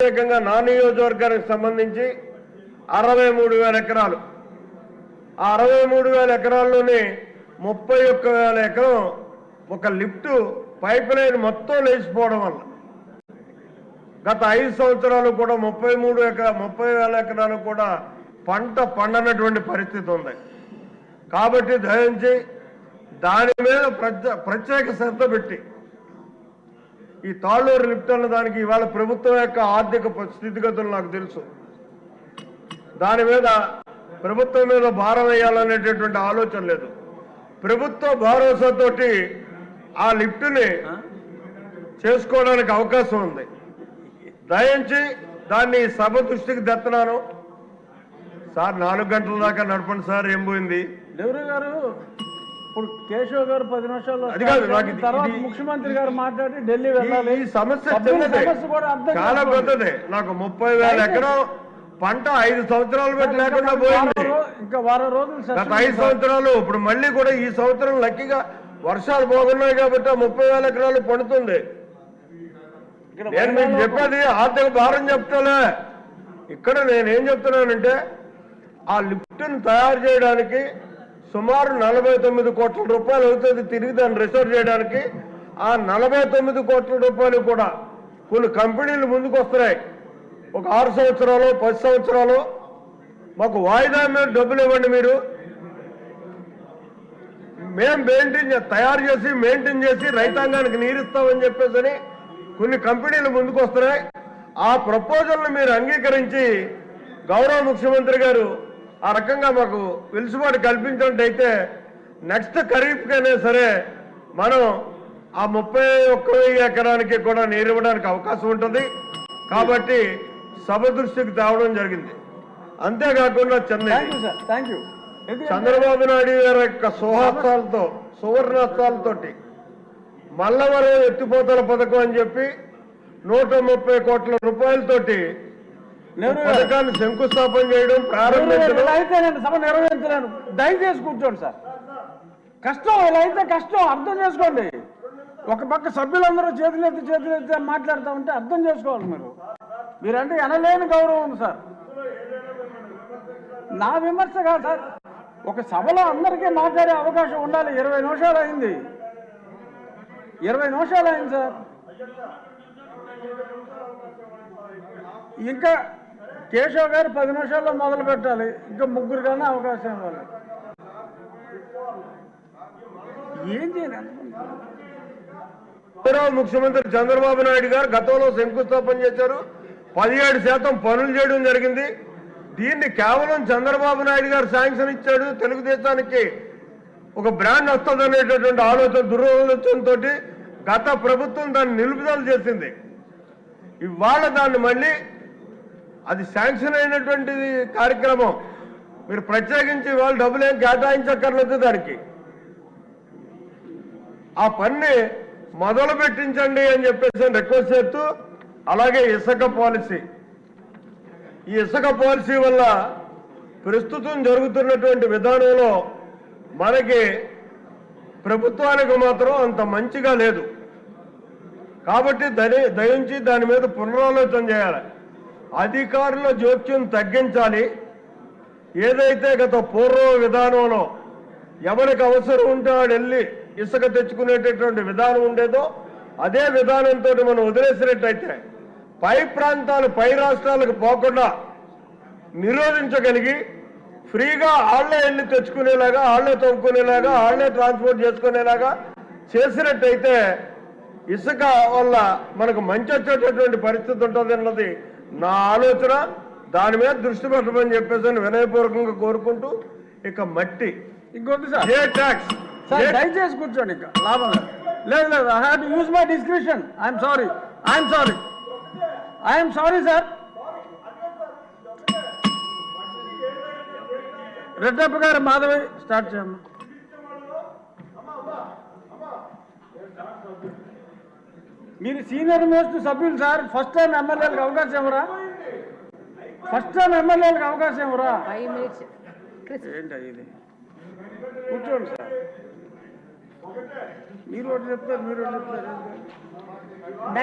ప్రత్యేకంగా నా నియోజకవర్గానికి సంబంధించి అరవై మూడు వేల ఎకరాలు. ఆ అరవై మూడు వేల ఎకరాల్లోనే ముప్పై ఒక్క వేల ఎకరం ఒక లిఫ్ట్ పైప్ లైన్ మొత్తం లేచిపోవడం వల్ల గత ఐదు సంవత్సరాలు కూడా ముప్పై మూడు ఎకరా ముప్పై వేల ఎకరాలు కూడా పంట పండనటువంటి పరిస్థితి ఉంది. కాబట్టి దయించి దాని మీద ప్రత్యే ప్రత్యేక శ్రద్ధ పెట్టి ఈ తాళ్ళూరు లిఫ్ట్ అన్న దానికి ఇవాళ ప్రభుత్వం యొక్క ఆర్థిక స్థితిగతులు నాకు తెలుసు. దాని మీద ప్రభుత్వం మీద భారం వేయాలనేటటువంటి ఆలోచన లేదు. ప్రభుత్వ భరోసాతోటి ఆ లిఫ్ట్ని చేసుకోవడానికి అవకాశం ఉంది. దయించి దాన్ని సభ దృష్టికి తెస్తున్నాను సార్ నాలుగు గంటల దాకా నడపండి సార్ ఏం పోయింది? గారు? ఇప్పుడు కేశవ్ గారు పది ఇది- తర్వాత ముఖ్యమంత్రి గారు మాట్లాడి ఢిల్లీ వెళ్ళాలి. ఈ సమస్య చాలా. పెద్దదే నాకు ముప్పై వేల ఎకరం పంట ఐదు సంవత్సరాలు పెట్టి లేకుండా పోయింది. ఇంకా వారం రోజులు ఐదు. సంవత్సరాలు ఇప్పుడు మళ్ళీ కూడా ఈ సంవత్సరం లక్కీగా వర్షాలు బాగున్నాయి కాబట్టి ముప్పై వేల ఎకరాలు పండుతుంది. నేను మీకు చెప్పేది ఆర్థిక భారం చెప్తాలే. ఇక్కడ నేనేం చెప్తున్నానంటే ఆ లిఫ్ట్ను తయారు చేయడానికి సుమారు నలభై తొమ్మిది కోట్ల రూపాయలు అవుతుంది తిరిగి దాన్ని రిసర్వ్ చేయడానికి. ఆ నలభై తొమ్మిది కోట్ల రూపాయలు కూడా కొన్ని కంపెనీలు ముందుకు వస్తున్నాయి ఒక ఆరు సంవత్సరాలు పది సంవత్సరాలు. మాకు వాయిదా మీద డబ్బులు ఇవ్వండి మీరు. మేము మెయింటైన్ తయారు చేసి మెయింటైన్ చేసి రైతాంగానికి నీరిస్తామని చెప్పేసి కొన్ని కంపెనీలు ముందుకు వస్తున్నాయి ఆ ప్రపోజల్ని మీరు అంగీకరించి గౌరవ ముఖ్యమంత్రి గారు ఆ రకంగా మాకు వెలుసుబాటు కల్పించినట్టయితే నెక్స్ట్ ఖరీఫ్కైనా సరే మనం ఆ ముప్పై ఒక్క వెయ్యి ఎకరానికి కూడా నీరు ఇవ్వడానికి అవకాశం ఉంటుంది. కాబట్టి సభ దృష్టికి తేవడం జరిగింది. అంతేకాకుండా చెన్నై. చంద్రబాబు నాయుడు గారి యొక్క సుహాసాలతో సువర్ణాస్తాలతోటి మల్లవరం ఎత్తిపోతల పథకం అని చెప్పి నూట ముప్పై కోట్ల రూపాయలతోటి పథకాన్ని శంకుస్థాపన చేయడం ప్రారంభించడం. అయితే నేను సభ నిర్వహించలేను దయచేసి కూర్చోండి సార్. కష్టం ఇలా అయితే కష్టం అర్థం చేసుకోండి. ఒక పక్క సభ్యులందరూ చేతులెత్తి చేతులెత్తి అని మాట్లాడుతూ ఉంటే అర్థం చేసుకోవాలి మీరు. మీరంటే ఎనలేని గౌరవం ఉంది సార్. నా విమర్శ కాదు సార్. ఒక సభలో అందరికీ మాట్లాడే అవకాశం ఉండాలి. ఇరవై నిమిషాలు అయింది. ఇరవై నిమిషాలు అయింది సార్. ఇంకా కేశవ్ గారు పది నిమిషాల్లో మొదలు పెట్టాలి. ఇంకా ముగ్గురు కన్నా అవకాశం ఇవ్వాలి. ఏం చేయాలి గౌరవ ముఖ్యమంత్రి చంద్రబాబు నాయుడు గారు గతంలో శంకుస్థాపన చేశారు. పదిహేడు శాతం పనులు చేయడం జరిగింది. దీన్ని కేవలం చంద్రబాబు నాయుడు గారు శాంక్షన్ ఇచ్చాడు. తెలుగుదేశానికి ఒక బ్రాండ్ వస్తుంది అనేటటువంటి ఆలోచన దురాలోచనతో గత ప్రభుత్వం దాన్ని నిలుపుదల చేసింది. ఇవాళ దాన్ని మళ్ళీ అది శాంక్షన్ అయినటువంటి కార్యక్రమం. మీరు ప్రత్యేకించి వాళ్ళు డబ్బులు ఏం కేటాయించక్కర్లేదు దానికి. ఆ పని మొదలు పెట్టించండి అని చెప్పేసి రిక్వెస్ట్ చేస్తూ అలాగే ఇసుక పాలసీ. ఈ ఇసుక పాలసీ వల్ల ప్రస్తుతం జరుగుతున్నటువంటి విధానంలో మనకి ప్రభుత్వానికి మాత్రం అంత మంచిగా లేదు. కాబట్టి దయ దయించి దాని మీద పునరాలోచన చేయాలి. అధికారుల జోక్యం తగ్గించాలి. ఏదైతే గత పూర్వ విధానంలో ఎవరికి అవసరం ఉంటే వాడు వెళ్ళి ఇసుక తెచ్చుకునేటటువంటి విధానం ఉండేదో అదే విధానంతో మనం వదిలేసినట్టయితే పై ప్రాంతాలు పై రాష్ట్రాలకు పోకుండా నిరోధించగలిగి ఫ్రీగా ఆళ్ళే వెళ్ళి తెచ్చుకునేలాగా ఆళ్ళే తవ్వుకునేలాగా ఆళ్ళే ట్రాన్స్పోర్ట్ చేసుకునేలాగా చేసినట్టయితే ఇసుక వల్ల మనకు మంచి వచ్చేటటువంటి పరిస్థితి ఉంటుంది అన్నది నా ఆలోచన దాని మీద దృష్టి పెట్టమని చెప్పేసి వినయపూర్వకంగా కోరుకుంటూ ఇక మట్టి. ఇంకొద్ది సార్. ఏ ట్యాక్స్ సార్ దయచేసి కూర్చోండి ఇంకా. లాభం లేదు. లేదు లేదు I have to use my description I'm sorry I'm sorry I'm sorry sir Reddappa garu Madhavi start చేయమ్మా. మీరు సీనియర్ మోస్ట్ సభ్యులు సార్ ఫస్ట్ టైం ఎమ్మెల్యేలకు అవకాశం ఇవ్వరా? ఫస్ట్ టైం ఎమ్మెల్యేలకు అవకాశం ఇవ్వరా? ఏంటి ఇది? కూర్చోండి సార్. మీరు ఒకటి చెప్తారు మీరు ఒకటి చెప్తారు.